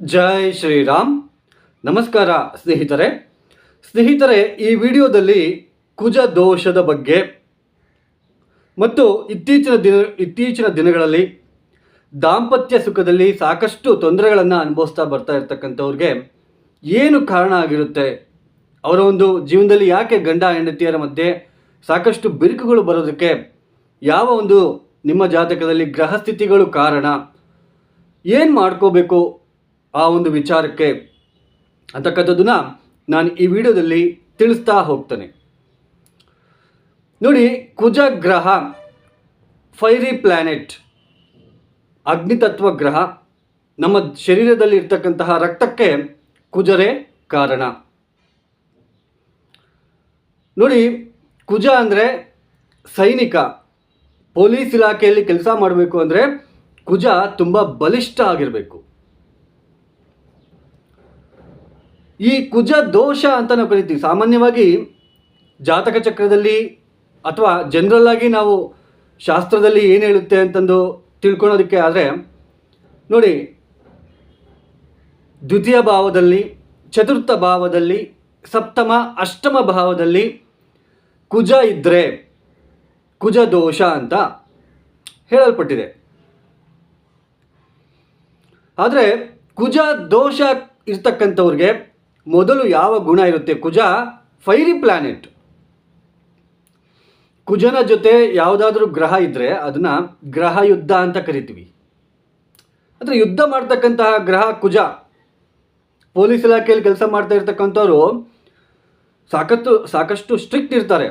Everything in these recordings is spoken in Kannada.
ಜೈ ಶ್ರೀರಾಮ್. ನಮಸ್ಕಾರ ಸ್ನೇಹಿತರೆ. ಸ್ನೇಹಿತರೆ, ಈ ವಿಡಿಯೋದಲ್ಲಿ ಕುಜ ದೋಷದ ಬಗ್ಗೆ ಮತ್ತು ಇತ್ತೀಚಿನ ದಿನ, ಇತ್ತೀಚಿನ ದಿನಗಳಲ್ಲಿ ದಾಂಪತ್ಯ ಸುಖದಲ್ಲಿ ಸಾಕಷ್ಟು ತೊಂದರೆಗಳನ್ನು ಅನುಭವಿಸ್ತಾ ಬರ್ತಾ ಇರ್ತಕ್ಕಂಥವ್ರಿಗೆ ಏನು ಕಾರಣ ಆಗಿರುತ್ತೆ? ಅವರ ಒಂದು ಜೀವನದಲ್ಲಿ ಯಾಕೆ ಗಂಡ ಹೆಂಡತಿಯರ ಮಧ್ಯೆ ಸಾಕಷ್ಟು ಬಿರುಕುಗಳು ಬರೋದಕ್ಕೆ ಯಾವ ಒಂದು ನಿಮ್ಮ ಜಾತಕದಲ್ಲಿ ಗ್ರಹಸ್ಥಿತಿಗಳು ಕಾರಣ? ಏನು ಮಾಡ್ಕೋಬೇಕು? ಆ ಒಂದು ವಿಚಾರಕ್ಕೆ ಅಂತಕ್ಕಂಥದ್ದನ್ನು ನಾನು ಈ ವಿಡಿಯೋದಲ್ಲಿ ತಿಳಿಸ್ತಾ ಹೋಗ್ತೇನೆ. ನೋಡಿ ಕುಜ ಗ್ರಹ ಫೈರಿ ಪ್ಲ್ಯಾನೆಟ್ ಅಗ್ನಿತತ್ವ ಗ್ರಹ ನಮ್ಮ ಶರೀರದಲ್ಲಿ ಇರ್ತಕ್ಕಂತಹ ರಕ್ತಕ್ಕೆ ಕುಜರೇ ಕಾರಣ. ನೋಡಿ, ಕುಜ ಅಂದರೆ ಸೈನಿಕ. ಪೊಲೀಸ್ ಇಲಾಖೆಯಲ್ಲಿ ಕೆಲಸ ಮಾಡಬೇಕು ಅಂದರೆ ಕುಜ ತುಂಬ ಬಲಿಷ್ಠ ಆಗಿರಬೇಕು. ಈ ಕುಜ ದೋಷ ಅಂತ ನಾವು ಕರಿತೀವಿ. ಸಾಮಾನ್ಯವಾಗಿ ಜಾತಕ ಚಕ್ರದಲ್ಲಿ ಅಥವಾ ಜನರಲ್ ಆಗಿ ನಾವು ಶಾಸ್ತ್ರದಲ್ಲಿ ಏನು ಹೇಳುತ್ತೆ ಅಂತಂದು ತಿಳ್ಕೊಳೋದಕ್ಕೆ ಆದರೆ, ನೋಡಿ, ದ್ವಿತೀಯ ಭಾವದಲ್ಲಿ, ಚತುರ್ಥ ಭಾವದಲ್ಲಿ, ಸಪ್ತಮ, ಅಷ್ಟಮ ಭಾವದಲ್ಲಿ ಕುಜ ಇದ್ದರೆ ಕುಜ ದೋಷ ಅಂತ ಹೇಳಲ್ಪಟ್ಟಿದೆ. ಆದರೆ ಕುಜ ದೋಷ ಇರ್ತಕ್ಕಂಥವ್ರಿಗೆ ಮೊದಲು ಯಾವ ಗುಣ ಇರುತ್ತೆ ಕುಜ? ಫೈರಿ ಪ್ಲ್ಯಾನೆಟ್ ಕುಜನ ಜೊತೆ ಯಾವುದಾದ್ರೂ ಗ್ರಹ ಇದ್ದರೆ ಅದನ್ನು ಗ್ರಹ ಯುದ್ಧ ಅಂತ ಕರಿತೀವಿ. ಅಂದರೆ ಯುದ್ಧ ಮಾಡ್ತಕ್ಕಂತಹ ಗ್ರಹ ಕುಜ. ಪೊಲೀಸ್ ಇಲಾಖೆಯಲ್ಲಿ ಕೆಲಸ ಮಾಡ್ತಾ ಇರ್ತಕ್ಕಂಥವ್ರು ಸಾಕಷ್ಟು ಸಾಕಷ್ಟು ಸ್ಟ್ರಿಕ್ಟ್ ಇರ್ತಾರೆ.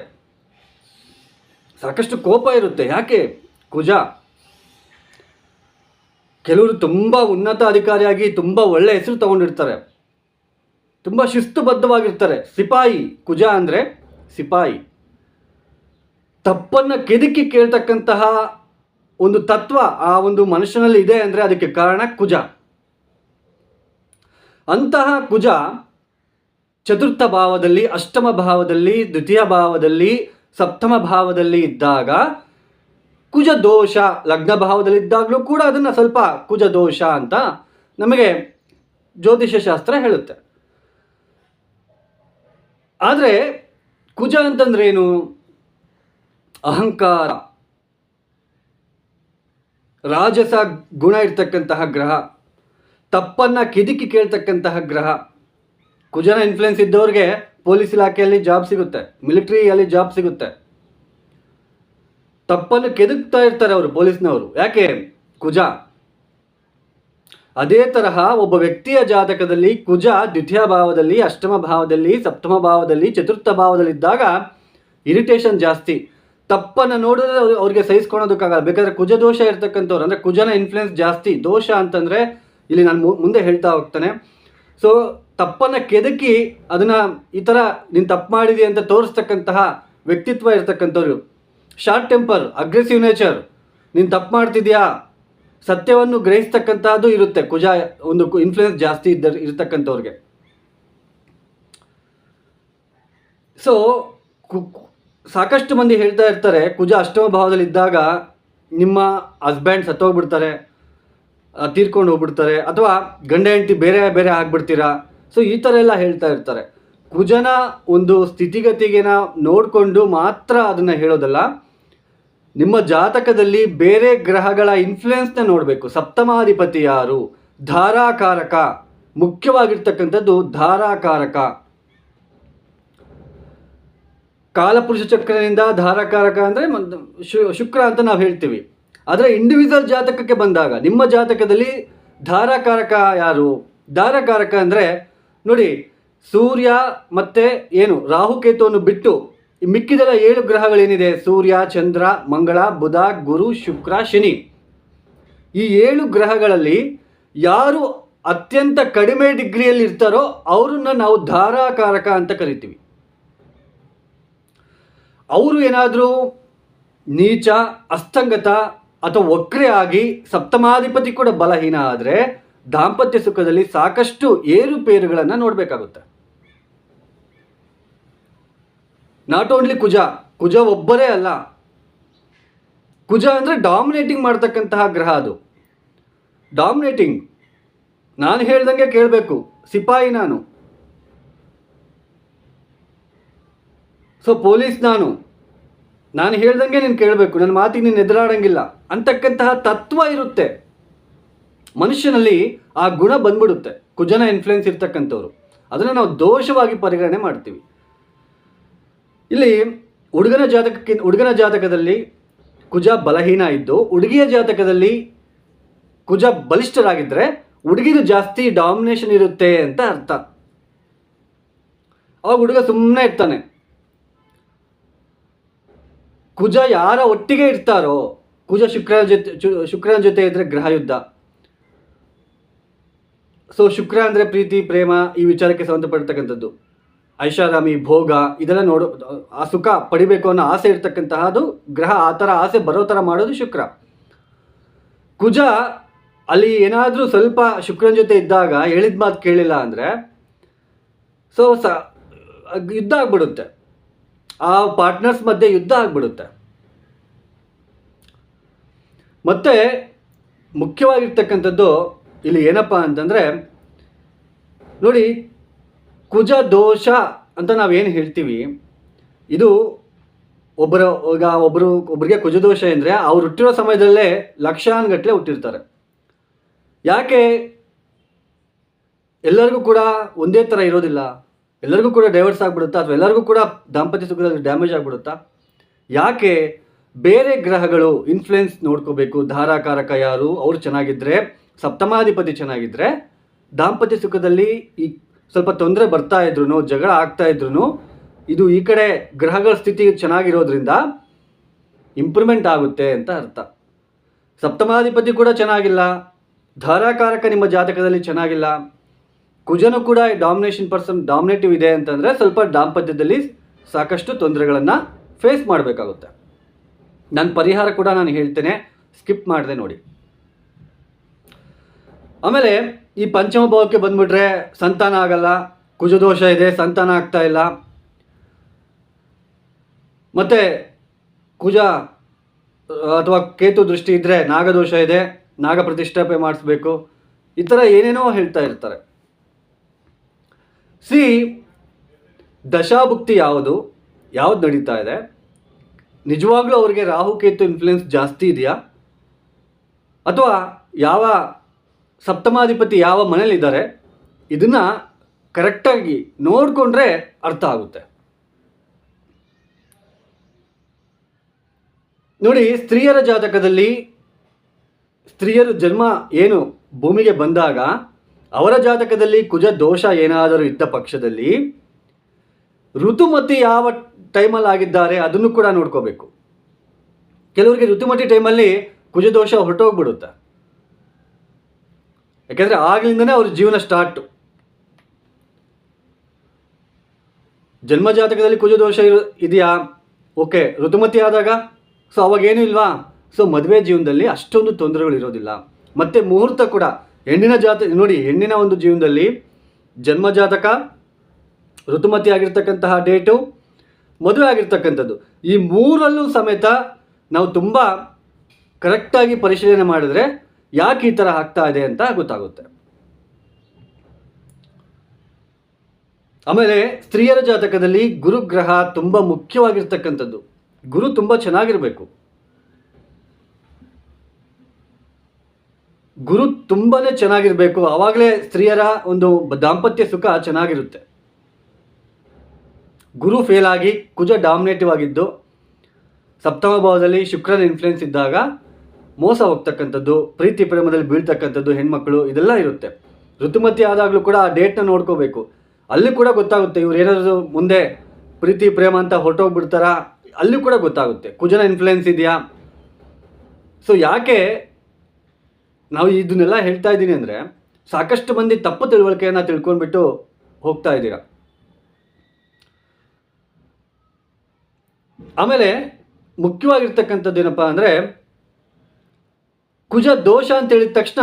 ಸಾಕಷ್ಟು ಕೋಪ ಇರುತ್ತೆ. ಯಾಕೆ? ಕುಜ. ಕೆಲವರು ತುಂಬ ಉನ್ನತ ಅಧಿಕಾರಿಯಾಗಿ ತುಂಬ ಒಳ್ಳೆ ಹೆಸರು ತಗೊಂಡಿರ್ತಾರೆ. ತುಂಬ ಶಿಸ್ತುಬದ್ಧವಾಗಿರ್ತಾರೆ. ಸಿಪಾಯಿ, ಕುಜ ಅಂದರೆ ಸಿಪಾಯಿ. ತಪ್ಪನ್ನು ಕೆದಕಿ ಕೇಳ್ತಕ್ಕಂತಹ ಒಂದು ತತ್ವ ಆ ಒಂದು ಮನುಷ್ಯನಲ್ಲಿ ಇದೆ ಅಂದರೆ ಅದಕ್ಕೆ ಕಾರಣ ಕುಜ. ಅಂತಹ ಕುಜ ಚತುರ್ಥ ಭಾವದಲ್ಲಿ, ಅಷ್ಟಮ ಭಾವದಲ್ಲಿ, ದ್ವಿತೀಯ ಭಾವದಲ್ಲಿ, ಸಪ್ತಮ ಭಾವದಲ್ಲಿ ಇದ್ದಾಗ ಕುಜ ದೋಷ, ಲಗ್ನ ಭಾವದಲ್ಲಿ ಇದ್ದಾಗಲೂ ಕೂಡ ಅದನ್ನು ಸ್ವಲ್ಪ ಕುಜ ದೋಷ ಅಂತ ನಮಗೆ ಜ್ಯೋತಿಷ್ಯ ಶಾಸ್ತ್ರ ಹೇಳುತ್ತೆ. ಆದರೆ ಕುಜ ಅಂತಂದ್ರೇನು? ಅಹಂಕಾರ. ರಾಜಸ ಗುಣ ಇರ್ತಕ್ಕಂತಹ ಗ್ರಹ, ತಪ್ಪನ್ನು ಕಿದಿಕಿ ಕೇಳ್ತಕ್ಕಂತಹ ಗ್ರಹ. ಕುಜನ ಇನ್ಫ್ಲುಯೆನ್ಸ್ ಇದ್ದವ್ರಿಗೆ ಪೊಲೀಸ್ ಇಲಾಖೆಯಲ್ಲಿ ಜಾಬ್ ಸಿಗುತ್ತೆ ಮಿಲಿಟ್ರಿಯಲ್ಲಿ ಜಾಬ್ ಸಿಗುತ್ತೆ. ತಪ್ಪನ್ನು ಕೆದಕ್ತಾ ಇರ್ತಾರೆ ಅವರು ಪೊಲೀಸ್ನವರು ಯಾಕೆ? ಕುಜ. ಅದೇ ತರಹ ಒಬ್ಬ ವ್ಯಕ್ತಿಯ ಜಾತಕದಲ್ಲಿ ಕುಜ ದ್ವಿತೀಯ ಭಾವದಲ್ಲಿ, ಅಷ್ಟಮ ಭಾವದಲ್ಲಿ, ಸಪ್ತಮ ಭಾವದಲ್ಲಿ, ಚತುರ್ಥ ಭಾವದಲ್ಲಿದ್ದಾಗ ಇರಿಟೇಷನ್ ಜಾಸ್ತಿ. ತಪ್ಪನ್ನು ನೋಡಿದ್ರೆ ಅವ್ರು- ಅವ್ರಿಗೆ ಸಹಿಸ್ಕೊಳೋದಕ್ಕಾಗಲ್ಲ ಬೇಕಾದ್ರೆ ಕುಜ ದೋಷ ಇರ್ತಕ್ಕಂಥವ್ರು, ಅಂದರೆ ಕುಜನ ಇನ್ಫ್ಲುಯೆನ್ಸ್ ಜಾಸ್ತಿ. ದೋಷ ಅಂತಂದರೆ ಇಲ್ಲಿ ನಾನು ಮುಂದೆ ಹೇಳ್ತಾ ಹೋಗ್ತಾನೆ. ಸೊ ತಪ್ಪನ್ನು ಕೆದಕಿ ಅದನ್ನು ಈ ಥರ ನೀನು ತಪ್ಪು ಮಾಡಿದಿ ಅಂತ ತೋರಿಸ್ತಕ್ಕಂತಹ ವ್ಯಕ್ತಿತ್ವ ಇರ್ತಕ್ಕಂಥವ್ರು. ಶಾರ್ಟ್ ಟೆಂಪರ್ ಅಗ್ರೆಸಿವ್ ನೇಚರ್ ನೀನು ತಪ್ಪು ಮಾಡ್ತಿದ್ಯಾ? ಸತ್ಯವನ್ನು ಗ್ರಹಿಸ್ತಕ್ಕಂಥದ್ದು ಇರುತ್ತೆ. ಕುಜ ಒಂದು ಇನ್ಫ್ಲುಯೆನ್ಸ್ ಜಾಸ್ತಿ ಇದ್ದ ಇರತಕ್ಕಂಥವ್ರಿಗೆ. ಸೊ ಸಾಕಷ್ಟು ಮಂದಿ ಹೇಳ್ತಾ ಇರ್ತಾರೆ, ಕುಜ ಅಷ್ಟಮ ಭಾವದಲ್ಲಿ ಇದ್ದಾಗ ನಿಮ್ಮ ಹಸ್ಬ್ಯಾಂಡ್ ಸತ್ತೋಗ್ಬಿಡ್ತಾರೆ ತೀರ್ಕೊಂಡು ಹೋಗ್ಬಿಡ್ತಾರೆ, ಅಥವಾ ಗಂಡ ಹೆಂಡತಿ ಬೇರೆ ಬೇರೆ ಆಗ್ಬಿಡ್ತೀರಾ? ಸೊ ಈ ಥರ ಎಲ್ಲ ಹೇಳ್ತಾ ಇರ್ತಾರೆ. ಕುಜನ ಒಂದು ಸ್ಥಿತಿಗತಿಗೆನ ನೋಡಿಕೊಂಡು ಮಾತ್ರ ಅದನ್ನು ಹೇಳೋದಲ್ಲ. ನಿಮ್ಮ ಜಾತಕದಲ್ಲಿ ಬೇರೆ ಗ್ರಹಗಳ ಇನ್ಫ್ಲುಯೆನ್ಸ್ನ ನೋಡಬೇಕು. ಸಪ್ತಮಾಧಿಪತಿ ಯಾರು ಧಾರಾಕಾರಕ, ಮುಖ್ಯವಾಗಿರ್ತಕ್ಕಂಥದ್ದು ಧಾರಾಕಾರಕ. ಕಾಲಪುರುಷ ಚಕ್ರದಿಂದ ಧಾರಾಕಾರಕ ಅಂದರೆ ಶುಕ್ರ ಅಂತ ನಾವು ಹೇಳ್ತೀವಿ. ಆದರೆ ಇಂಡಿವಿಜುವಲ್ ಜಾತಕಕ್ಕೆ ಬಂದಾಗ, ನಿಮ್ಮ ಜಾತಕದಲ್ಲಿ ಧಾರಾಕಾರಕ ಯಾರು? ಧಾರಾಕಾರಕ ಅಂದರೆ ನೋಡಿ, ಸೂರ್ಯ ಮತ್ತು ಏನು ರಾಹುಕೇತುವನ್ನು ಬಿಟ್ಟು ಈ ಮಿಕ್ಕಿದೆಲ್ಲ ಏಳು ಗ್ರಹಗಳೇನಿದೆ? ಸೂರ್ಯ, ಚಂದ್ರ, ಮಂಗಳ, ಬುಧ, ಗುರು, ಶುಕ್ರ, ಶನಿ. ಈ ಏಳು ಗ್ರಹಗಳಲ್ಲಿ ಯಾರು ಅತ್ಯಂತ ಕಡಿಮೆ ಡಿಗ್ರಿಯಲ್ಲಿ ಇರ್ತಾರೋ ಅವ್ರನ್ನ ನಾವು ಧಾರಾಕಾರಕ ಅಂತ ಕರಿತೀವಿ. ಅವರು ಏನಾದರೂ ನೀಚ, ಅಸ್ತಂಗತ ಅಥವಾ ಒಕ್ರೆ ಆಗಿ ಸಪ್ತಮಾಧಿಪತಿ ಕೂಡ ಬಲಹೀನ ಆದರೆ ದಾಂಪತ್ಯ ಸುಖದಲ್ಲಿ ಸಾಕಷ್ಟು ಏರುಪೇರುಗಳನ್ನು ನೋಡಬೇಕಾಗುತ್ತೆ. ನಾಟ್ ಓನ್ಲಿ ಕುಜ ಕುಜ ಒಬ್ಬರೇ ಅಲ್ಲ. ಕುಜ ಅಂದರೆ ಡಾಮಿನೇಟಿಂಗ್ ಮಾಡ್ತಕ್ಕಂತಹ ಗ್ರಹ ಅದು. ಡಾಮಿನೇಟಿಂಗ್ ನಾನು ಹೇಳ್ದಂಗೆ ಕೇಳಬೇಕು. ಸಿಪಾಯಿ ನಾನು. ಸೊ ಪೊಲೀಸ್ ನಾನು. ನಾನು ಹೇಳ್ದಂಗೆ ನೀನು ಕೇಳಬೇಕು. ನನ್ನ ಮಾತಿಗೆ ನೀನು ಎದುರಾಡಂಗಿಲ್ಲ. ಅಂತಕ್ಕಂತಹ ತತ್ವ ಇರುತ್ತೆ. ಮನುಷ್ಯನಲ್ಲಿ ಆ ಗುಣ ಬಂದ್ಬಿಡುತ್ತೆ. ಕುಜನ ಇನ್ಫ್ಲುಯೆನ್ಸ್ ಇರ್ತಕ್ಕಂಥವ್ರು. ಅದನ್ನು ನಾವು ದೋಷವಾಗಿ ಪರಿಗಣನೆ ಮಾಡ್ತೀವಿ. ಇಲ್ಲಿ ಹುಡುಗನ ಜಾತಕಕ್ಕೆ, ಹುಡುಗನ ಜಾತಕದಲ್ಲಿ ಕುಜ ಬಲಹೀನ ಇದ್ದು, ಹುಡುಗಿಯ ಜಾತಕದಲ್ಲಿ ಕುಜ ಬಲಿಷ್ಠರಾಗಿದ್ದರೆ ಹುಡುಗಿದು ಜಾಸ್ತಿ ಡಾಮಿನೇಷನ್ ಇರುತ್ತೆ ಅಂತ ಅರ್ಥ. ಅವಾಗ ಹುಡುಗ ಸುಮ್ಮನೆ ಇರ್ತಾನೆ. ಕುಜ ಯಾರ ಒಟ್ಟಿಗೆ ಇರ್ತಾರೋ, ಕುಜ ಶುಕ್ರನ ಜೊತೆ ಶುಕ್ರನ ಜೊತೆ ಇದ್ದರೆ ಗ್ರಹ ಯುದ್ಧ. ಸೊ ಶುಕ್ರ ಅಂದರೆ ಪ್ರೀತಿ, ಪ್ರೇಮ ಈ ವಿಚಾರಕ್ಕೆ ಸಂಬಂಧಪಡ್ತಕ್ಕಂಥದ್ದು. ಐಷಾರಾಮಿ, ಭೋಗ ಇದೆಲ್ಲ ನೋಡು, ಆ ಸುಖ ಪಡಿಬೇಕು ಅನ್ನೋ ಆಸೆ ಇರ್ತಕ್ಕಂತಹದ್ದು ಗ್ರಹ ಆ ಥರ ಆಸೆ ಬರೋ ಥರ ಮಾಡೋದು ಶುಕ್ರ. ಕುಜ ಅಲ್ಲಿ ಏನಾದರೂ ಸ್ವಲ್ಪ ಶುಕ್ರನ ಜೊತೆ ಇದ್ದಾಗ ಹೇಳಿದ ಮಾತು ಕೇಳಿಲ್ಲ ಅಂದರೆ, ಸೊ ಸ, ಯುದ್ಧ ಆಗ್ಬಿಡುತ್ತೆ. ಆ ಪಾರ್ಟ್ನರ್ಸ್ ಮಧ್ಯೆ ಯುದ್ಧ ಆಗ್ಬಿಡುತ್ತೆ. ಮತ್ತೆ ಮುಖ್ಯವಾಗಿರ್ತಕ್ಕಂಥದ್ದು ಇಲ್ಲಿ ಏನಪ್ಪ ಅಂತಂದರೆ, ನೋಡಿ ಕುಜ ದೋಷ ಅಂತ ನಾವೇನು ಹೇಳ್ತೀವಿ, ಇದು ಒಬ್ಬರ, ಈಗ ಒಬ್ಬರು ಒಬ್ಬರಿಗೆ ಕುಜದೋಷ ಅಂದರೆ ಅವ್ರು ಹುಟ್ಟಿರೋ ಸಮಯದಲ್ಲೇ ಲಕ್ಷಾನುಗಟ್ಟಲೆ ಹುಟ್ಟಿರ್ತಾರೆ. ಯಾಕೆ? ಎಲ್ಲರಿಗೂ ಕೂಡ ಒಂದೇ ಥರ ಇರೋದಿಲ್ಲ. ಎಲ್ಲರಿಗೂ ಕೂಡ ಡೈವರ್ಸ್ ಆಗಿಬಿಡುತ್ತಾ, ಅಥವಾ ಎಲ್ಲರಿಗೂ ಕೂಡ ದಾಂಪತ್ಯ ಸುಖದಲ್ಲಿ ಡ್ಯಾಮೇಜ್ ಆಗಿಬಿಡುತ್ತಾ? ಯಾಕೆ? ಬೇರೆ ಗ್ರಹಗಳು ಇನ್ಫ್ಲುಯೆನ್ಸ್ ನೋಡ್ಕೋಬೇಕು. ಧಾರಾಕಾರಕ ಯಾರು, ಅವರು ಚೆನ್ನಾಗಿದ್ದರೆ ಸಪ್ತಮಾಧಿಪತಿ ಚೆನ್ನಾಗಿದ್ದರೆ ದಾಂಪತ್ಯ ಸುಖದಲ್ಲಿ ಈ ಸ್ವಲ್ಪ ತೊಂದರೆ ಬರ್ತಾ ಇದ್ರು ಜಗಳ ಆಗ್ತಾ ಇದ್ರು ಇದು ಈ ಕಡೆ ಗ್ರಹಗಳ ಸ್ಥಿತಿ ಚೆನ್ನಾಗಿರೋದ್ರಿಂದ ಇಂಪ್ರೂವ್ಮೆಂಟ್ ಆಗುತ್ತೆ ಅಂತ ಅರ್ಥ. ಸಪ್ತಮಾಧಿಪತಿ ಕೂಡ ಚೆನ್ನಾಗಿಲ್ಲ, ಧಾರಾಕಾರಕ ನಿಮ್ಮ ಜಾತಕದಲ್ಲಿ ಚೆನ್ನಾಗಿಲ್ಲ, ಕುಜನು ಕೂಡ ಡಾಮಿನೇಷನ್ ಪರ್ಸನ್ ಡಾಮಿನೇಟಿವ್ ಇದೆ ಅಂತಂದರೆ ಸ್ವಲ್ಪ ದಾಂಪತ್ಯದಲ್ಲಿ ಸಾಕಷ್ಟು ತೊಂದರೆಗಳನ್ನು ಫೇಸ್ ಮಾಡಬೇಕಾಗುತ್ತೆ. ನನ್ನ ಪರಿಹಾರ ಕೂಡ ನಾನು ಹೇಳ್ತೇನೆ ಸ್ಕಿಪ್ ಮಾಡಿದೆ ನೋಡಿ. ಆಮೇಲೆ ಈ ಪಂಚಮ ಭಾವಕ್ಕೆ ಬಂದ್ಬಿಟ್ರೆ ಸಂತಾನ ಆಗಲ್ಲ, ಕುಜದೋಷ ಇದೆ, ಸಂತಾನ ಆಗ್ತಾ ಇಲ್ಲ. ಮತ್ತು ಕುಜ, ಅಥವಾ ಕೇತು ದೃಷ್ಟಿ ಇದ್ದರೆ ನಾಗದೋಷ ಇದೆ, ನಾಗ ಪ್ರತಿಷ್ಠಾಪನೆ ಮಾಡಿಸ್ಬೇಕು. ಈ ಥರ ಏನೇನೋ ಹೇಳ್ತಾ ಇರ್ತಾರೆ. ಸಿ, ದಶಾಭುಕ್ತಿ ಯಾವುದು? ಯಾವ್ದು ನಡೀತಾ ಇದೆ? ನಿಜವಾಗ್ಲೂ ಅವ್ರಿಗೆ ರಾಹು, ಕೇತು ಇನ್ಫ್ಲುಯೆನ್ಸ್ ಜಾಸ್ತಿ ಇದೆಯಾ? ಅಥವಾ ಯಾವ ಸಪ್ತಮಾಧಿಪತಿ ಯಾವ ಮನೇಲಿದ್ದಾರೆ ಇದನ್ನು ಕರೆಕ್ಟಾಗಿ ನೋಡಿಕೊಂಡ್ರೆ ಅರ್ಥ ಆಗುತ್ತೆ. ನೋಡಿ, ಸ್ತ್ರೀಯರ ಜಾತಕದಲ್ಲಿ ಸ್ತ್ರೀಯರು ಜನ್ಮ ಏನು ಭೂಮಿಗೆ ಬಂದಾಗ, ಅವರ ಜಾತಕದಲ್ಲಿ ಕುಜ ದೋಷ ಏನಾದರೂ ಇದ್ದ ಪಕ್ಷದಲ್ಲಿ, ಋತುಮತಿ ಯಾವ ಟೈಮಲ್ಲಿ ಆಗಿದ್ದಾರೆ ಅದನ್ನು ಕೂಡ ನೋಡ್ಕೋಬೇಕು. ಕೆಲವರಿಗೆ ಋತುಮತಿ ಟೈಮಲ್ಲಿ ಕುಜದೋಷ ಹೊರಟೋಗ್ಬಿಡುತ್ತೆ. ಯಾಕೆಂದರೆ ಆಗಲಿಂದನೇ ಅವ್ರ ಜೀವನ ಸ್ಟಾರ್ಟು ಜನ್ಮ ಜಾತಕದಲ್ಲಿ ಕುಜ ದೋಷ ಇರು ಇದೆಯಾ? ಓಕೆ ಋತುಮತಿ ಆದಾಗ? ಸೊ ಅವಾಗೇನು ಇಲ್ವಾ? ಸೊ ಮದುವೆ ಜೀವನದಲ್ಲಿ ಅಷ್ಟೊಂದು ತೊಂದರೆಗಳು ಇರೋದಿಲ್ಲ. ಮತ್ತು ಮುಹೂರ್ತ ಕೂಡ, ಹೆಣ್ಣಿನ ಜಾತ, ನೋಡಿ, ಹೆಣ್ಣಿನ ಒಂದು ಜೀವನದಲ್ಲಿ ಜನ್ಮ ಜಾತಕ, ಋತುಮತಿ ಆಗಿರ್ತಕ್ಕಂತಹ ಡೇಟು ಮದುವೆ ಆಗಿರ್ತಕ್ಕಂಥದ್ದು. ಈ ಮೂರಲ್ಲೂ ಸಮೇತ ನಾವು ತುಂಬ ಕರೆಕ್ಟಾಗಿ ಪರಿಶೀಲನೆ ಮಾಡಿದ್ರೆ ಯಾಕೆ ಈ ಥರ ಆಗ್ತಾ ಇದೆ ಅಂತ ಗೊತ್ತಾಗುತ್ತೆ. ಆಮೇಲೆ ಸ್ತ್ರೀಯರ ಜಾತಕದಲ್ಲಿ ಗುರುಗ್ರಹ ತುಂಬ ಮುಖ್ಯವಾಗಿರ್ತಕ್ಕಂಥದ್ದು. ಗುರು ತುಂಬ ಚೆನ್ನಾಗಿರಬೇಕು. ಗುರು ತುಂಬಾ ಚೆನ್ನಾಗಿರಬೇಕು. ಆವಾಗಲೇ ಸ್ತ್ರೀಯರ ಒಂದು ದಾಂಪತ್ಯ ಸುಖ ಚೆನ್ನಾಗಿರುತ್ತೆ. ಗುರು ಫೇಲ್ ಆಗಿ ಕುಜ ಡಾಮಿನೇಟಿವ್ ಆಗಿದ್ದು, ಸಪ್ತಮ ಭಾವದಲ್ಲಿ ಶುಕ್ರನ ಇನ್ಫ್ಲುಯೆನ್ಸ್ ಇದ್ದಾಗ ಮೋಸ ಹೋಗ್ತಕ್ಕಂಥದ್ದು, ಪ್ರೀತಿ ಪ್ರೇಮದಲ್ಲಿ ಬೀಳ್ತಕ್ಕಂಥದ್ದು ಹೆಣ್ಮಕ್ಳು, ಇದೆಲ್ಲ ಇರುತ್ತೆ. ಋತುಮತಿ ಆದಾಗಲೂ ಕೂಡ ಆ ಡೇಟ್ನ ನೋಡ್ಕೋಬೇಕು. ಅಲ್ಲಿ ಕೂಡ ಗೊತ್ತಾಗುತ್ತೆ, ಇವ್ರು ಏನಾದರೂ ಮುಂದೆ ಪ್ರೀತಿ, ಪ್ರೇಮ ಅಂತ ಹೊರಟೋಗ್ಬಿಡ್ತಾರಾ? ಅಲ್ಲಿ ಕೂಡ ಗೊತ್ತಾಗುತ್ತೆ. ಕುಜನ ಇನ್ಫ್ಲುಯೆನ್ಸ್ ಇದೆಯಾ? ಸೊ ಯಾಕೆ ನಾವು ಇದನ್ನೆಲ್ಲ ಹೇಳ್ತಾ ಇದ್ದೀನಿ ಅಂದರೆ, ಸಾಕಷ್ಟು ಮಂದಿ ತಪ್ಪು ತಿಳುವಳಿಕೆಯನ್ನು ತಿಳ್ಕೊಂಡ್ಬಿಟ್ಟು ಹೋಗ್ತಾ ಇದ್ದೀರಾ? ಆಮೇಲೆ ಮುಖ್ಯವಾಗಿರ್ತಕ್ಕಂಥದ್ದು ಏನಪ್ಪ ಅಂದರೆ ಕುಜ ದೋಷ ಅಂತ ಹೇಳಿದ ತಕ್ಷಣ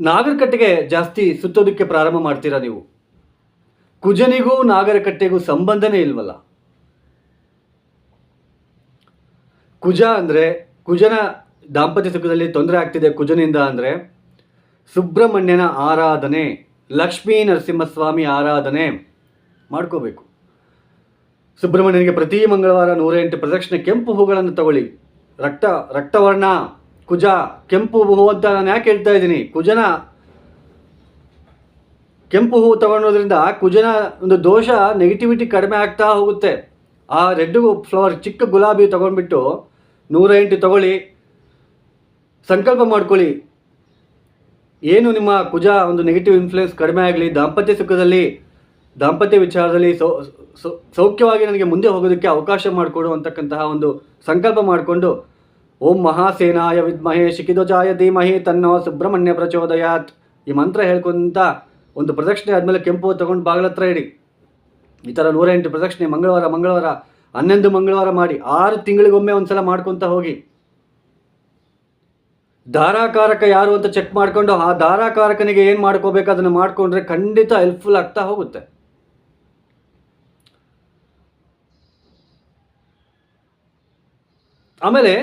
ನಾಗರಕಟ್ಟೆಗೆ ಜಾಸ್ತಿ ಸುತ್ತೋದಕ್ಕೆ ಪ್ರಾರಂಭ ಮಾಡ್ತೀರಾ ನೀವು? ಕುಜನಿಗೂ ನಾಗರಕಟ್ಟೆಗೂ ಸಂಬಂಧನೇ ಇಲ್ವಲ್ಲ. ಕುಜ ಅಂದರೆ ಕುಜನ ದಾಂಪತ್ಯ ಸುಖದಲ್ಲಿ ತೊಂದರೆ ಆಗ್ತಿದೆ ಕುಜನಿಂದ ಅಂದರೆ ಸುಬ್ರಹ್ಮಣ್ಯನ ಆರಾಧನೆ, ಲಕ್ಷ್ಮೀ ನರಸಿಂಹಸ್ವಾಮಿ ಆರಾಧನೆ ಮಾಡ್ಕೋಬೇಕು. ಸುಬ್ರಹ್ಮಣ್ಯನಿಗೆ ಪ್ರತಿ ಮಂಗಳವಾರ ನೂರ ಎಂಟು ಪ್ರದಕ್ಷಿಣೆ ಕೆಂಪು ಹೂಗಳನ್ನು ತಗೊಳ್ಳಿ. ರಕ್ತ, ರಕ್ತವರ್ಣ. ಕುಜ, ಕೆಂಪು ಹೂ ಅಂತ ನಾನು ಯಾಕೆ ಹೇಳ್ತಾ ಇದ್ದೀನಿ? ಕುಜನ ಕೆಂಪು ಹೂ ತಗೊಳೋದ್ರಿಂದ ಕುಜನ ಒಂದು ದೋಷ ನೆಗೆಟಿವಿಟಿ ಕಡಿಮೆ ಆಗ್ತಾ ಹೋಗುತ್ತೆ. ಆ ರೆಡ್ ಫ್ಲವರ್ ಚಿಕ್ಕ ಗುಲಾಬಿ ತಗೊಂಡ್ಬಿಟ್ಟು ನೂರ ಎಂಟು ತಗೊಳ್ಳಿ, ಸಂಕಲ್ಪ ಮಾಡ್ಕೊಳ್ಳಿ. ಏನು ನಿಮ್ಮ ಕುಜ ಒಂದು ನೆಗೆಟಿವ್ ಇನ್ಫ್ಲುಯೆನ್ಸ್ ಕಡಿಮೆ ಆಗಲಿ, ದಾಂಪತ್ಯ ಸುಖದಲ್ಲಿ, ದಾಂಪತ್ಯ ವಿಚಾರದಲ್ಲಿ ಸೌಖ್ಯವಾಗಿ ನನಗೆ ಮುಂದೆ ಹೋಗೋದಕ್ಕೆ ಅವಕಾಶ ಮಾಡಿಕೊಡು ಅಂತಕ್ಕಂತಹ ಒಂದು ಸಂಕಲ್ಪ ಮಾಡಿಕೊಂಡು ಓಂ ಮಹಾಸೇನಾಯ ವಿದ್ಮಹೇ ಶಿಖಿಧ್ವಜಾಯ ಧೀಮಹಿ ತನ್ನೋ ಸುಬ್ರಹ್ಮಣ್ಯ ಪ್ರಚೋದಯಾತ್. ಈ ಮಂತ್ರ ಹೇಳ್ಕೊಂತ ಒಂದು ಪ್ರದಕ್ಷಿಣೆ ಆದಮೇಲೆ ಕೆಂಪು ತಗೊಂಡು ಬಾಗಿಲತ್ರ ಇಡಿ. ಈ ಥರ ನೂರೆಂಟು ಪ್ರದಕ್ಷಿಣೆ ಮಂಗಳವಾರ ಮಂಗಳವಾರ, ಹನ್ನೊಂದು ಮಂಗಳವಾರ ಮಾಡಿ ಆರು ತಿಂಗಳಿಗೊಮ್ಮೆ ಒಂದ್ಸಲ ಮಾಡ್ಕೊತ ಹೋಗಿ. ಧಾರಾಕಾರಕ ಯಾರು ಅಂತ ಚೆಕ್ ಮಾಡ್ಕೊಂಡು ಆ ಧಾರಾಕಾರಕನಿಗೆ ಏನು ಮಾಡ್ಕೋಬೇಕು ಅದನ್ನು ಮಾಡ್ಕೊಂಡ್ರೆ ಖಂಡಿತ ಹೆಲ್ಪ್ಫುಲ್ ಆಗ್ತಾ ಹೋಗುತ್ತೆ. ಆಮೇಲೆ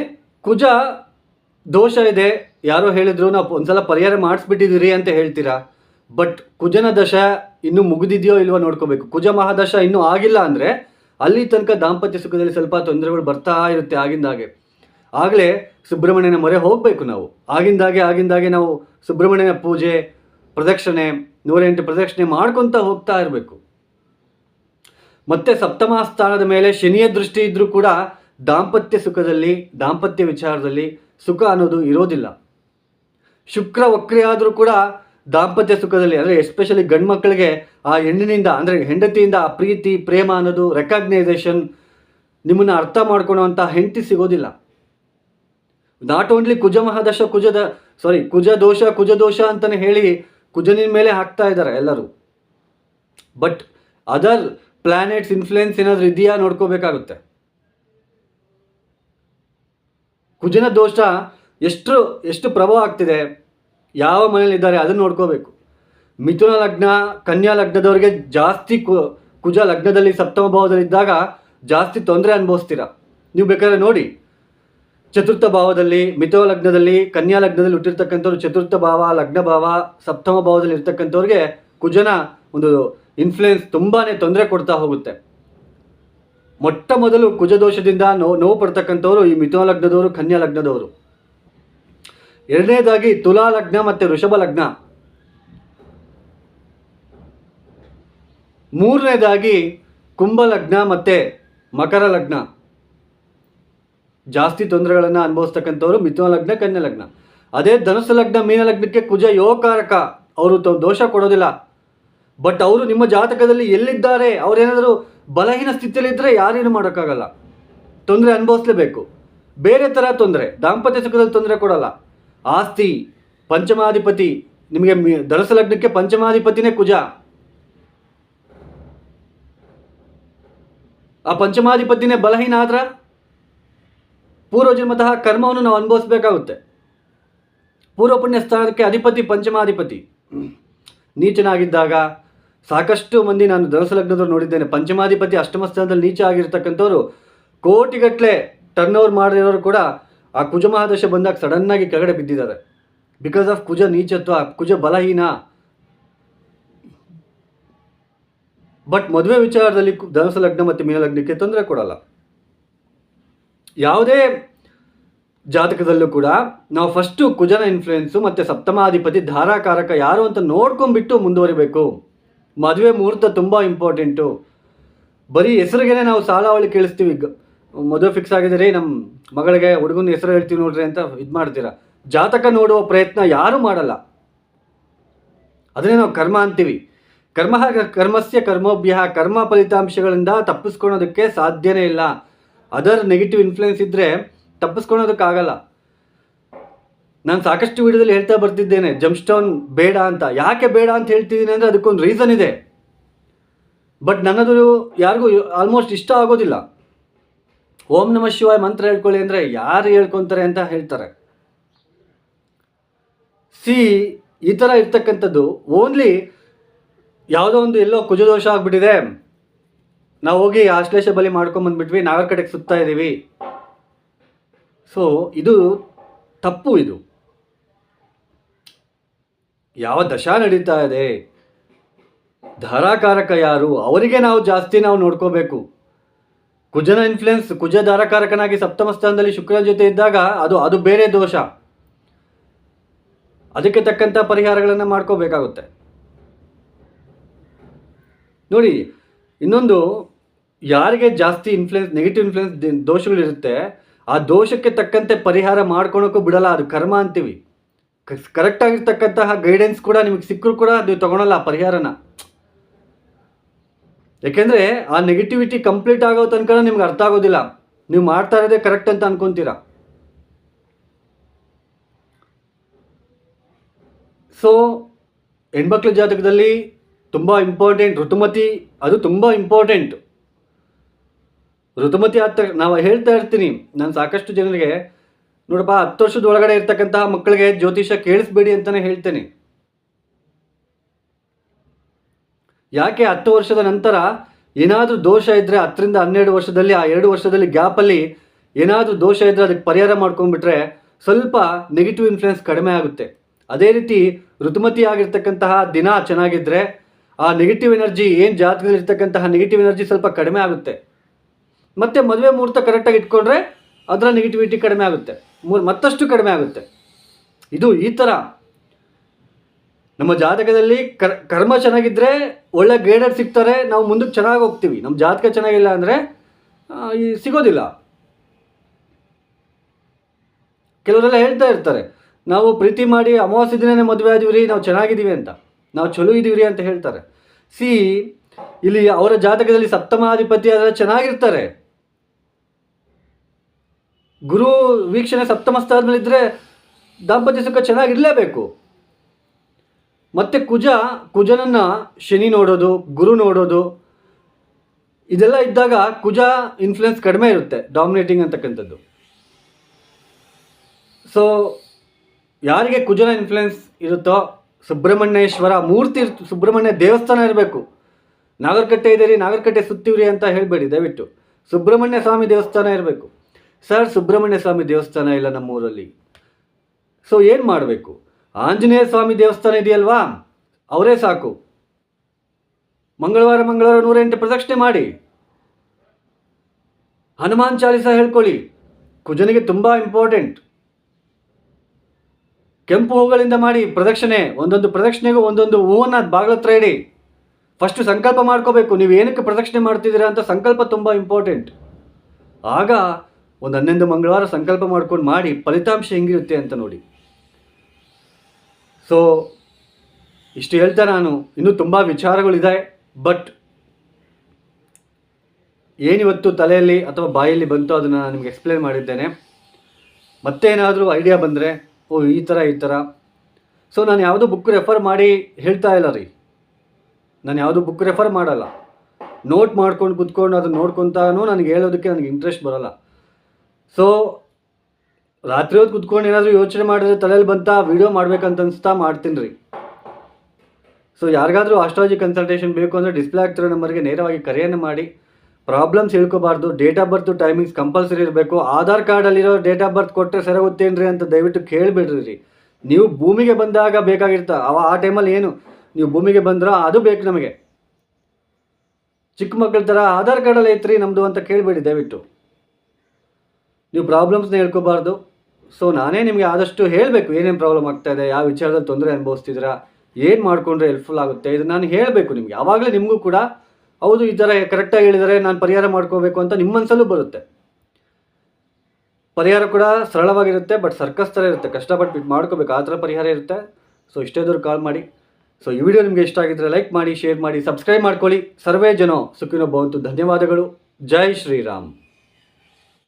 ಕುಜ ದೋಷ ಇದೆ. ಯಾರೋ ಹೇಳಿದ್ರು, ನಾವು ಒಂದ್ಸಲ ಪರಿಹಾರ ಮಾಡಿಸ್ಬಿಟ್ಟಿದ್ದೀರಿ ಅಂತ ಹೇಳ್ತೀರಾ? ಬಟ್ ಕುಜನ ದಶ ಇನ್ನೂ ಮುಗಿದಿದೆಯೋ ಇಲ್ವೋ ನೋಡ್ಕೋಬೇಕು. ಕುಜ ಮಹಾದಶ ಇನ್ನೂ ಆಗಿಲ್ಲ ಅಂದರೆ ಅಲ್ಲಿ ತನಕ ದಾಂಪತ್ಯ ಸುಖದಲ್ಲಿ ಸ್ವಲ್ಪ ತೊಂದರೆಗಳು ಬರ್ತಾ ಇರುತ್ತೆ ಆಗಿಂದಾಗೆ ಆಗಲೇ ಸುಬ್ರಹ್ಮಣ್ಯನ ಮೊರೆ ಹೋಗಬೇಕು ನಾವು. ಆಗಿಂದಾಗೆ ಆಗಿಂದಾಗೆ ನಾವು ಸುಬ್ರಹ್ಮಣ್ಯನ ಪೂಜೆ, ಪ್ರದಕ್ಷಿಣೆ, ನೂರೆಂಟು ಪ್ರದಕ್ಷಿಣೆ ಮಾಡ್ಕೊತ ಹೋಗ್ತಾ ಇರಬೇಕು. ಮತ್ತೆ ಸಪ್ತಮ ಸ್ಥಾನದ ಮೇಲೆ ಶನಿಯ ದೃಷ್ಟಿ ಇದ್ದರೂ ಕೂಡ ದಾಂಪತ್ಯ ಸುಖದಲ್ಲಿ, ದಾಂಪತ್ಯ ವಿಚಾರದಲ್ಲಿ ಸುಖ ಅನ್ನೋದು ಇರೋದಿಲ್ಲ. ಶುಕ್ರ ವಕ್ರಿ ಆದರೂ ಕೂಡ ದಾಂಪತ್ಯ ಸುಖದಲ್ಲಿ, ಅಂದರೆ ಎಸ್ಪೆಷಲಿ ಗಂಡು ಮಕ್ಕಳಿಗೆ ಆ ಹೆಣ್ಣಿನಿಂದ, ಅಂದರೆ ಹೆಂಡತಿಯಿಂದ ಆ ಪ್ರೀತಿ, ಪ್ರೇಮ ಅನ್ನೋದು ರೆಕಾಗ್ನೈಸೇಷನ್ ನಿಮ್ಮನ್ನು ಅರ್ಥ ಮಾಡ್ಕೊಳ್ಳುವಂಥ ಹೆಂಡತಿ ಸಿಗೋದಿಲ್ಲ. ನಾಟ್ ಓನ್ಲಿ ಕುಜ ಮಹಾದಶ, ಕುಜದ ಸಾರಿ ಕುಜ ದೋಷ ಕುಜ ದೋಷ ಅಂತಲೇ ಹೇಳಿ ಕುಜನಿನ ಮೇಲೆ ಹಾಕ್ತಾ ಇದ್ದಾರೆ ಎಲ್ಲರೂ. ಬಟ್ ಅದರ್ ಪ್ಲ್ಯಾನೆಟ್ಸ್ ಇನ್ಫ್ಲುಯೆನ್ಸ್ ಏನಾದರೂ ಇದೆಯಾ ನೋಡ್ಕೋಬೇಕಾಗುತ್ತೆ. ಕುಜನ ದೋಷ ಎಷ್ಟು ಎಷ್ಟು ಪ್ರಭಾವ ಆಗ್ತಿದೆ, ಯಾವ ಮನೇಲಿದ್ದಾರೆ ಅದನ್ನು ನೋಡ್ಕೋಬೇಕು. ಮಿಥುನ ಲಗ್ನ, ಕನ್ಯಾ ಲಗ್ನದವರಿಗೆ ಜಾಸ್ತಿ ಕು, ಕುಜ ಲಗ್ನದಲ್ಲಿ ಸಪ್ತಮ ಭಾವದಲ್ಲಿದ್ದಾಗ ಜಾಸ್ತಿ ತೊಂದರೆ ಅನುಭವಿಸ್ತೀರ? ನೀವು ಬೇಕಾದ್ರೆ ನೋಡಿ. ಚತುರ್ಥ ಭಾವದಲ್ಲಿ, ಮಿಥುನ ಲಗ್ನದಲ್ಲಿ, ಕನ್ಯಾ ಲಗ್ನದಲ್ಲಿ ಹುಟ್ಟಿರ್ತಕ್ಕಂಥವ್ರು ಚತುರ್ಥ ಭಾವ, ಲಗ್ನ ಭಾವ, ಸಪ್ತಮ ಭಾವದಲ್ಲಿ ಇರ್ತಕ್ಕಂಥವ್ರಿಗೆ ಕುಜನ ಒಂದು ಇನ್ಫ್ಲುಯೆನ್ಸ್ ತುಂಬಾ ತೊಂದರೆ ಕೊಡ್ತಾ ಹೋಗುತ್ತೆ. ಮೊಟ್ಟ ಮೊದಲು ಕುಜದೋಷದಿಂದ ನೋ, ನೋವು ಪಡ್ತಕ್ಕಂಥವ್ರು ಈ ಮಿಥುನ ಲಗ್ನದವರು, ಕನ್ಯಾ ಲಗ್ನದವರು. ಎರಡನೇದಾಗಿ ತುಲಾ ಲಗ್ನ ಮತ್ತು ವೃಷಭ ಲಗ್ನ. ಮೂರನೇದಾಗಿ ಕುಂಭ ಲಗ್ನ ಮತ್ತು ಮಕರ ಲಗ್ನ. ಜಾಸ್ತಿ ತೊಂದರೆಗಳನ್ನು ಅನುಭವಿಸ್ತಕ್ಕಂಥವ್ರು ಮಿಥುನ ಲಗ್ನ, ಕನ್ಯಾ ಲಗ್ನ. ಅದೇ ಧನುಸು ಲಗ್ನ, ಮೀನ ಲಗ್ನಕ್ಕೆ ಕುಜ ಯೋಗಕಾರಕ. ಅವರು ದೋಷ ಕೊಡೋದಿಲ್ಲ. ಬಟ್ ಅವರು ನಿಮ್ಮ ಜಾತಕದಲ್ಲಿ ಎಲ್ಲಿದ್ದಾರೆ? ಅವರೇನಾದರೂ ಬಲಹೀನ ಸ್ಥಿತಿಯಲ್ಲಿದ್ದರೆ ಯಾರೇನು ಮಾಡೋಕ್ಕಾಗಲ್ಲ. ತೊಂದರೆ ಅನುಭವಿಸಲೇಬೇಕು. ಬೇರೆ ಥರ ತೊಂದರೆ, ದಾಂಪತ್ಯ ಸುಖದಲ್ಲಿ ತೊಂದರೆ ಕೊಡಲ್ಲ. ಆಸ್ತಿ, ಪಂಚಮಾಧಿಪತಿ, ನಿಮಗೆ ಧನುಸು ಲಗ್ನಕ್ಕೆ ಪಂಚಮಾಧಿಪತಿನೇ ಕುಜ. ಆ ಪಂಚಮಾಧಿಪತಿನೇ ಬಲಹೀನ ಆದ್ರೆ ಪೂರ್ವಜನ್ಮತಃ ಕರ್ಮವನ್ನು ನಾವು ಅನುಭವಿಸ್ಬೇಕಾಗುತ್ತೆ. ಪೂರ್ವ ಪುಣ್ಯ ಸ್ಥಾನಕ್ಕೆ ಅಧಿಪತಿ, ಪಂಚಮಾಧಿಪತಿ. ನೀಚನಾಗಿದ್ದಾಗ ಸಾಕಷ್ಟು ಮಂದಿ ನಾನು ಧನುಸು ಲಗ್ನದವ್ರು ನೋಡಿದ್ದೇನೆ. ಪಂಚಮಾಧಿಪತಿ ಅಷ್ಟಮ ಸ್ಥಾನದಲ್ಲಿ ನೀಚ ಆಗಿರ್ತಕ್ಕಂಥವ್ರು ಕೋಟಿಗಟ್ಟಲೆ ಟರ್ನ್ ಓವರ್ ಮಾಡಿರೋರು ಕೂಡ ಆ ಕುಜ ಮಹಾದಶ ಬಂದಾಗ ಸಡನ್ನಾಗಿ ಕೆಳಗಡೆ ಬಿದ್ದಿದ್ದಾರೆ. ಬಿಕಾಸ್ ಆಫ್ ಕುಜ ನೀಚತ್ವ, ಕುಜ ಬಲಹೀನ. ಬಟ್ ಮದುವೆ ವಿಚಾರದಲ್ಲಿ ಧನುಸು ಲಗ್ನ ಮತ್ತು ಮೀನ ಲಗ್ನಕ್ಕೆ ತೊಂದರೆ ಕೊಡಲ್ಲ. ಯಾವುದೇ ಜಾತಕದಲ್ಲೂ ಕೂಡ ನಾವು ಫಸ್ಟು ಕುಜನ ಇನ್ಫ್ಲುಯೆನ್ಸು ಮತ್ತು ಸಪ್ತಮಾಧಿಪತಿ ಧಾರಾಕಾರಕ ಯಾರು ಅಂತ ನೋಡ್ಕೊಂಡ್ಬಿಟ್ಟು ಮುಂದುವರಿಬೇಕು. ಮದುವೆ ಮುಹೂರ್ತ ತುಂಬ ಇಂಪಾರ್ಟೆಂಟು. ಬರೀ ಹೆಸರಿಗೇನೆ ನಾವು ಸಾಲಾವಳಿ ಕೇಳಿಸ್ತೀವಿ. ಗ- ಮದುವೆ ಫಿಕ್ಸ್ ಆಗಿದೆ ರೀ ನಮ್ಮ ಮಗಳಿಗೆ ಹುಡುಗನ ಹೆಸರು ಹೇಳ್ತೀವಿ ನೋಡ್ರಿ ಅಂತ ಇದು ಮಾಡ್ತೀರಾ? ಜಾತಕ ನೋಡುವ ಪ್ರಯತ್ನ ಯಾರೂ ಮಾಡಲ್ಲ. ಅದನ್ನೇ ನಾವು ಕರ್ಮ ಅಂತೀವಿ. ಕರ್ಮ ಕರ್ಮಸ್ಯ ಕರ್ಮೋಭ್ಯ, ಕರ್ಮ ಫಲಿತಾಂಶಗಳಿಂದ ತಪ್ಪಿಸ್ಕೊಳೋದಕ್ಕೆ ಸಾಧ್ಯನೇ ಇಲ್ಲ. ಅದರ್ ನೆಗೆಟಿವ್ ಇನ್ಫ್ಲುಯೆನ್ಸ್ ಇದ್ದರೆ ತಪ್ಪಿಸ್ಕೊಳೋದಕ್ಕಾಗಲ್ಲ. ನಾನು ಸಾಕಷ್ಟು ವಿಡಿಯೋದಲ್ಲಿ ಹೇಳ್ತಾ ಬರ್ತಿದ್ದೇನೆ ಜಂಪ್ಸ್ಟೋನ್ ಬೇಡ ಅಂತ. ಯಾಕೆ ಬೇಡ ಅಂತ ಹೇಳ್ತಿದ್ದೀನಿ ಅಂದರೆ ಅದಕ್ಕೊಂದು ರೀಸನ್ ಇದೆ. ಬಟ್ ನನ್ನದು ಯಾರಿಗೂ ಆಲ್ಮೋಸ್ಟ್ ಇಷ್ಟ ಆಗೋದಿಲ್ಲ. ಓಂ ನಮಃ ಶಿವಾಯ ಮಂತ್ರ ಹೇಳ್ಕೊಳ್ಳಿ ಅಂದರೆ ಯಾರು ಹೇಳ್ಕೊತಾರೆ ಅಂತ ಹೇಳ್ತಾರೆ. ಸಿ ಈ ಥರ ಇರ್ತಕ್ಕಂಥದ್ದು ಓನ್ಲಿ ಯಾವುದೋ ಒಂದು ಎಲ್ಲೋ ಕುಜದೋಷ ಆಗಿಬಿಟ್ಟಿದೆ. ನಾವು ಹೋಗಿ ಆಶ್ಲೇಷ ಬಲಿ ಮಾಡ್ಕೊಂಬಂದ್ಬಿಟ್ವಿ ನಾಗರ ಕಡೆಗೆ ಸುತ್ತಾ ಇದ್ದೀವಿ ಸೊ ಇದು ತಪ್ಪು ಇದು. ಯಾವ ದಶಾ ನಡೀತಾ ಇದೆ? ಧಾರಾಕಾರಕ ಯಾರು? ಅವರಿಗೆ ನಾವು ಜಾಸ್ತಿ ನಾವು ನೋಡ್ಕೋಬೇಕು. ಕುಜನ ಇನ್ಫ್ಲುಯೆನ್ಸ್ ಕುಜ ಧಾರಾಕಾರಕನಾಗಿ ಸಪ್ತಮ ಸ್ಥಾನದಲ್ಲಿ ಶುಕ್ರನ ಜೊತೆ ಇದ್ದಾಗ ಅದು ಅದು ಬೇರೆ ದೋಷ. ಅದಕ್ಕೆ ತಕ್ಕಂಥ ಪರಿಹಾರಗಳನ್ನು ಮಾಡ್ಕೋಬೇಕಾಗುತ್ತೆ. ನೋಡಿ, ಇನ್ನೊಂದು, ಯಾರಿಗೆ ಜಾಸ್ತಿ ಇನ್ಫ್ಲುಯೆನ್ಸ್ ನೆಗೆಟಿವ್ ಇನ್ಫ್ಲುಯೆನ್ಸ್ ದೋಷಗಳಿರುತ್ತೆ, ಆ ದೋಷಕ್ಕೆ ತಕ್ಕಂತೆ ಪರಿಹಾರ ಮಾಡ್ಕೊಳಕ್ಕೂ ಬಿಡಲ್ಲ, ಅದು ಕರ್ಮ ಅಂತೀವಿ. ಕರೆಕ್ಟ್ ಆಗಿರ್ತಕ್ಕಂತಹ ಗೈಡೆನ್ಸ್ ಕೂಡ ನಿಮಗೆ ಸಿಕ್ಕರೂ ಕೂಡ ನೀವು ತಗೊಳಲ್ಲ ಪರಿಹಾರನ. ಯಾಕೆಂದ್ರೆ ಆ ನೆಗೆಟಿವಿಟಿ ಕಂಪ್ಲೀಟ್ ಆಗೋ ತನಕ ನಿಮ್ಗೆ ಅರ್ಥ ಆಗೋದಿಲ್ಲ. ನೀವು ಮಾಡ್ತಾ ಇರೋದೇ ಕರೆಕ್ಟ್ ಅಂತ ಅನ್ಕೊಂತೀರಾ. ಸೊ ಹೆಣ್ಮಕ್ಳ ಜಾತಕದಲ್ಲಿ ತುಂಬ ಇಂಪಾರ್ಟೆಂಟ್ ಋತುಮತಿ, ಅದು ತುಂಬ ಇಂಪಾರ್ಟೆಂಟ್ ಋತುಮತಿ ಆದ ನಾವು ಹೇಳ್ತಾ ಇರ್ತೀನಿ, ನಾನು ಸಾಕಷ್ಟು ಜನರಿಗೆ ನೋಡಪ್ಪ, ಹತ್ತು ವರ್ಷದ ಒಳಗಡೆ ಇರ್ತಕ್ಕಂತಹ ಮಕ್ಕಳಿಗೆ ಜ್ಯೋತಿಷ ಕೇಳಿಸ್ಬೇಡಿ ಅಂತಲೇ ಹೇಳ್ತೇನೆ. ಯಾಕೆ ಹತ್ತು ವರ್ಷದ ನಂತರ ಏನಾದರೂ ದೋಷ ಇದ್ದರೆ ಹತ್ತರಿಂದ ಹನ್ನೆರಡು ವರ್ಷದಲ್ಲಿ, ಆ ಎರಡು ವರ್ಷದಲ್ಲಿ ಗ್ಯಾಪಲ್ಲಿ ಏನಾದರೂ ದೋಷ ಇದ್ದರೆ ಅದಕ್ಕೆ ಪರಿಹಾರ ಮಾಡ್ಕೊಂಡ್ಬಿಟ್ರೆ ಸ್ವಲ್ಪ ನೆಗೆಟಿವ್ ಇನ್ಫ್ಲುಯೆನ್ಸ್ ಕಡಿಮೆ ಆಗುತ್ತೆ. ಅದೇ ರೀತಿ ಋತುಮತಿ ಆಗಿರ್ತಕ್ಕಂತಹ ದಿನ ಚೆನ್ನಾಗಿದ್ದರೆ ಆ ನೆಗೆಟಿವ್ ಎನರ್ಜಿ ಏನು ಜಾತಕದಲ್ಲಿ ಇರ್ತಕ್ಕಂತಹ ನೆಗೆಟಿವ್ ಎನರ್ಜಿ ಸ್ವಲ್ಪ ಕಡಿಮೆ ಆಗುತ್ತೆ. ಮತ್ತು ಮದುವೆ ಮುಹೂರ್ತ ಕರೆಕ್ಟಾಗಿ ಇಟ್ಕೊಂಡ್ರೆ ಅದರ ನೆಗೆಟಿವಿಟಿ ಕಡಿಮೆ ಆಗುತ್ತೆ. ಮತ್ತಷ್ಟು ಕಡಿಮೆ ಆಗುತ್ತೆ. ಇದು ಈ ಥರ ನಮ್ಮ ಜಾತಕದಲ್ಲಿ ಕರ್, ಕರ್ಮ ಚೆನ್ನಾಗಿದ್ದರೆ ಒಳ್ಳೆ ಗೈಡರ್ ಸಿಗ್ತಾರೆ, ನಾವು ಮುಂದಕ್ಕೆ ಚೆನ್ನಾಗಿ ಹೋಗ್ತೀವಿ. ನಮ್ಮ ಜಾತಕ ಚೆನ್ನಾಗಿಲ್ಲ ಅಂದರೆ ಈ ಸಿಗೋದಿಲ್ಲ. ಕೆಲವರೆಲ್ಲ ಹೇಳ್ತಾ ಇರ್ತಾರೆ, ನಾವು ಪ್ರೀತಿ ಮಾಡಿ ಅಮಾವಾಸ್ಯ ದಿನನೇ ಮದುವೆ ಆದಿವ್ರಿ, ನಾವು ಚೆನ್ನಾಗಿದ್ದೀವಿ ಅಂತ. ನಾವು ಚಲೋ ಇದೀವ್ರಿ ಅಂತ ಹೇಳ್ತಾರೆ. ಸಿ, ಇಲ್ಲಿ ಅವರ ಜಾತಕದಲ್ಲಿ ಸಪ್ತಮಾಧಿಪತಿ ಆದರೆ ಚೆನ್ನಾಗಿರ್ತಾರೆ. ಗುರು ವೀಕ್ಷಣೆ ಸಪ್ತಮ ಸ್ಥಾನದಲ್ಲಿದ್ದರೆ ದಾಂಪತ್ಯ ಸುಖ ಚೆನ್ನಾಗಿರಲೇಬೇಕು. ಮತ್ತೆ ಕುಜ, ಕುಜನನ್ನ ಶನಿ ನೋಡೋದು, ಗುರು ನೋಡೋದು, ಇದೆಲ್ಲ ಇದ್ದಾಗ ಕುಜ ಇನ್ಫ್ಲುಯೆನ್ಸ್ ಕಡಿಮೆ ಇರುತ್ತೆ ಡಾಮಿನೇಟಿಂಗ್ ಅಂತಕ್ಕಂಥದ್ದು. ಸೊ ಯಾರಿಗೆ ಕುಜನ ಇನ್ಫ್ಲುಯೆನ್ಸ್ ಇರುತ್ತೋ, ಸುಬ್ರಹ್ಮಣ್ಯೇಶ್ವರ ಮೂರ್ತಿ ಸುಬ್ರಹ್ಮಣ್ಯ ದೇವಸ್ಥಾನ ಇರಬೇಕು. ನಾಗರಕಟ್ಟೆ ಇದೆ ರೀ ನಾಗರಕಟ್ಟೆ ಸುತ್ತೀವ್ರಿ ಅಂತ ಹೇಳಬೇಡಿ, ದಯವಿಟ್ಟು. ಸುಬ್ರಹ್ಮಣ್ಯ ಸ್ವಾಮಿ ದೇವಸ್ಥಾನ ಇರಬೇಕು. ಸರ್ ಸುಬ್ರಹ್ಮಣ್ಯ ಸ್ವಾಮಿ ದೇವಸ್ಥಾನ ಇಲ್ಲ ನಮ್ಮೂರಲ್ಲಿ. ಸೊ ಏನು ಮಾಡಬೇಕು? ಆಂಜನೇಯ ಸ್ವಾಮಿ ದೇವಸ್ಥಾನ ಇದೆಯಲ್ವಾ? ಅವರೇ ಸಾಕು. ಮಂಗಳವಾರ ಮಂಗಳವಾರ ನೂರೆಂಟು ಪ್ರದಕ್ಷಿಣೆ ಮಾಡಿ. ಹನುಮಾನ್ ಚಾಲಿಸ ಹೇಳ್ಕೊಳ್ಳಿ. ಕುಜನಿಗೆ ತುಂಬ ಇಂಪಾರ್ಟೆಂಟ್ ಕೆಂಪು ಹೂಗಳಿಂದ ಮಾಡಿ ಪ್ರದಕ್ಷಿಣೆ, ಒಂದೊಂದು ಪ್ರದಕ್ಷಿಣೆಗೂ ಒಂದೊಂದು ಹೂವನ್ನು ಬಾಗಿಲ ಹತ್ರ ಇಡಿ. ಫಸ್ಟ್ ಸಂಕಲ್ಪ ಮಾಡ್ಕೋಬೇಕು. ನೀವು ಏನಕ್ಕೆ ಪ್ರದಕ್ಷಿಣೆ ಮಾಡ್ತಿದ್ದೀರಾ ಅಂತ ಸಂಕಲ್ಪ ತುಂಬ ಇಂಪಾರ್ಟೆಂಟ್ ಆಗ ಒಂದು ಹನ್ನೊಂದು ಮಂಗಳವಾರ ಸಂಕಲ್ಪ ಮಾಡ್ಕೊಂಡು ಮಾಡಿ ಫಲಿತಾಂಶ ಹೆಂಗಿರುತ್ತೆ ಅಂತ ನೋಡಿ. ಸೊ ಇಷ್ಟು ಹೇಳ್ತಾ ನಾನು ಇನ್ನೂ ತುಂಬ ವಿಚಾರಗಳಿದೆ ಬಟ್ ಏನಿವತ್ತು ತಲೆಯಲ್ಲಿ ಅಥವಾ ಬಾಯಲ್ಲಿ ಬಂತು ಅದನ್ನು ನಾನು ನಿಮ್ಗೆ ಎಕ್ಸ್ಪ್ಲೇನ್ ಮಾಡಿದ್ದೇನೆ. ಮತ್ತೇನಾದರೂ ಐಡಿಯಾ ಬಂದರೆ, ಓ, ಈ ಥರ ಈ ಥರ ಸೊ ನಾನು ಯಾವುದೂ ಬುಕ್ ರೆಫರ್ ಮಾಡಿ ಹೇಳ್ತಾ ಇಲ್ಲ ರೀ. ನಾನು ಯಾವುದೂ ಬುಕ್ ರೆಫರ್ ಮಾಡಲ್ಲ. ನೋಟ್ ಮಾಡ್ಕೊಂಡು ಕುತ್ಕೊಂಡು ಅದನ್ನು ನೋಡ್ಕೊತಾನೂ ನನಗೆ ಹೇಳೋದಕ್ಕೆ ನನಗೆ ಇಂಟ್ರೆಸ್ಟ್ ಬರೋಲ್ಲ. ಸೊ ರಾತ್ರಿ ಹೊತ್ತು ಕುತ್ಕೊಂಡು ಏನಾದರೂ ಯೋಚನೆ ಮಾಡಿದ್ರೆ ತಲೆಯಲ್ಲಿ ಬಂತ ವಿಡಿಯೋ ಮಾಡ್ಬೇಕಂತ ಅನ್ಸ್ತಾ ಮಾಡ್ತೀನಿ ರೀ. ಸೊ ಯಾರಿಗಾದರೂ ಆಸ್ಟ್ರಾಲಜಿ ಕನ್ಸಲ್ಟೇಷನ್ ಬೇಕು ಅಂದರೆ ಡಿಸ್ಪ್ಲೇ ಆಗ್ತಿರೋ ನಂಬರ್ಗೆ ನೇರವಾಗಿ ಕರೆಯನ್ನು ಮಾಡಿ. Problems ಹೇಳ್ಕೋಬಾರ್ದು date of birth timings compulsory ಇರಬೇಕು. ಆಧಾರ್ ಕಾರ್ಡಲ್ಲಿರೋ ಡೇಟ್ ಆಫ್ ಬರ್ತ್ ಕೊಟ್ಟರೆ ಸರಿಯಾಗುತ್ತೇನ್ರಿ ಅಂತ ದಯವಿಟ್ಟು ಕೇಳಿಬಿಡ್ರಿ ನೀವು ಭೂಮಿಗೆ ಬಂದಾಗ ಬೇಕಾಗಿರ್ತ, ಅವ ಆ ಟೈಮಲ್ಲಿ ಏನು? ನೀವು ಭೂಮಿಗೆ ಬಂದ್ರೋ ಅದು ಬೇಕು ನಮಗೆ. ಚಿಕ್ಕ ಮಕ್ಕಳ ಥರ ಆಧಾರ್ ಕಾರ್ಡಲ್ಲಿ ಐತ್ರಿ ನಮ್ಮದು ಅಂತ ಕೇಳಬೇಡಿ ದಯವಿಟ್ಟು. ನೀವು ಪ್ರಾಬ್ಲಮ್ಸ್ನ ಹೇಳ್ಕೋಬಾರ್ದು. ಸೊ ನಾನೇ ನಿಮಗೆ ಆದಷ್ಟು ಹೇಳಬೇಕು ಏನೇನು ಪ್ರಾಬ್ಲಮ್ ಆಗ್ತಾ ಇದೆ, ಯಾವ ವಿಚಾರದಲ್ಲಿ ತೊಂದರೆ ಅನುಭವಿಸ್ತಿದ್ದೀರಾ, ಏನು ಮಾಡಿಕೊಂಡ್ರೆ ಹೆಲ್ಪ್ಫುಲ್ ಆಗುತ್ತೆ ಇದು ನಾನು ಹೇಳಬೇಕು ನಿಮಗೆ. ಯಾವಾಗಲೂ ನಿಮಗೂ ಕೂಡ, ಹೌದು, ಈ ಥರ ಕರೆಕ್ಟಾಗಿ ಹೇಳಿದರೆ ನಾನು ಪರಿಹಾರ ಮಾಡ್ಕೋಬೇಕು ಅಂತ ನಿಮ್ಮ ಮನಸ್ಸಲ್ಲೂ ಬರುತ್ತೆ. ಪರಿಹಾರ ಕೂಡ ಸರಳವಾಗಿರುತ್ತೆ ಬಟ್ ಸರ್ಕಸ್ ಥರ ಇರುತ್ತೆ. ಕಷ್ಟಪಟ್ಟು ಬಿಟ್ಟು ಮಾಡ್ಕೋಬೇಕು, ಆ ಥರ ಪರಿಹಾರ ಇರುತ್ತೆ. ಸೊ ಇಷ್ಟೇ ದೂರ ಕಾಲ್ ಮಾಡಿ. ಸೊ ಈ ವಿಡಿಯೋ ನಿಮಗೆ ಇಷ್ಟ ಆಗಿದ್ದರೆ ಲೈಕ್ ಮಾಡಿ ಶೇರ್ ಮಾಡಿ ಸಬ್ಸ್ಕ್ರೈಬ್ ಮಾಡ್ಕೊಳ್ಳಿ. ಸರ್ವೇ ಜನೋ, ಸುಖಿನೋ ಭವಂತು. ಧನ್ಯವಾದಗಳು. ಜೈ ಶ್ರೀರಾಮ್.